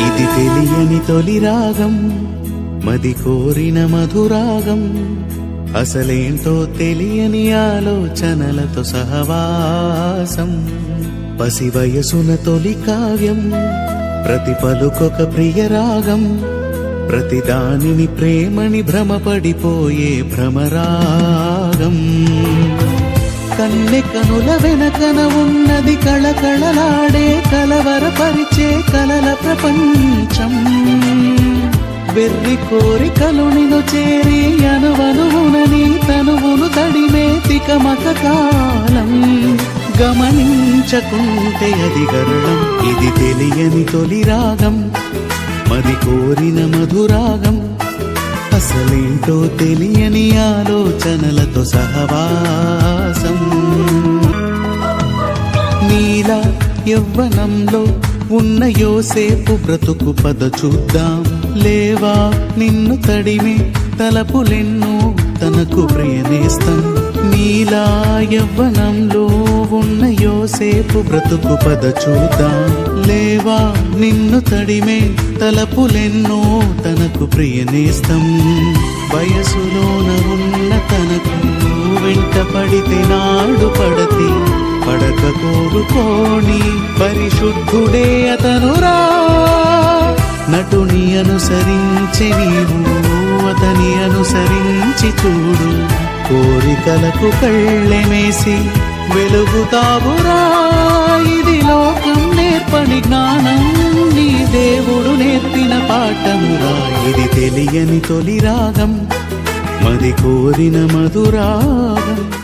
ఇది తెలియని తొలి రాగం. మది కోరిన మధురాగం. అసలేంటో తెలియని ఆలోచనలతో సహవాసం. పసి వయసున తొలి కావ్యం. ప్రతి పలుకొక ప్రియ రాగం. ప్రతి దానిని ప్రేమని భ్రమపడిపోయే భ్రమరాగం. కన్నె కనుల వెనకన ఉన్నది కళకళలాడే కలవరపరిచే కలల ప్రపంచం. వెర్రి కోరికలు నిను చేరి అనువనువునని తనువును తడిమే తికమక కాలం గమనించకుంటే అది గరుడం ఇది తెలియని తొలి రాగం. మది కోరిన మధురాగం అసలేంటో తెలియని ఆలోచనలతో సహవాసం. నీలా యవ్వనంలో ఉన్న యోసేపు బ్రతుకు పద చూద్దాం. లేవా? నిన్ను తడిమి తలపులెన్నో తనకు ప్రియనేస్తం. నీలా యవ్వనంలో ఉన్న యోసేపు బ్రతుకు పద చూద్దాం. లేవా? నిన్ను తడిమే తలపులెన్నో తనకు ప్రియనేస్తం. వయసులోన ఉన్న తనకు వెంట పడితే నాడు పడతి. పడక కోరుకోని పరిశుద్ధుడే అతను. అనుసరించి నీవు అతని అనుసరించి చూడు. కోరికలకు కళ్ళెమేసి వెలుగుతావురా. ఇది లోకం నేర్పని జ్ఞానం నీ దేవుడు నేర్పిన పాఠమురా. ఇది తెలియని తొలి రాగం మది కోరిన మధురాగం.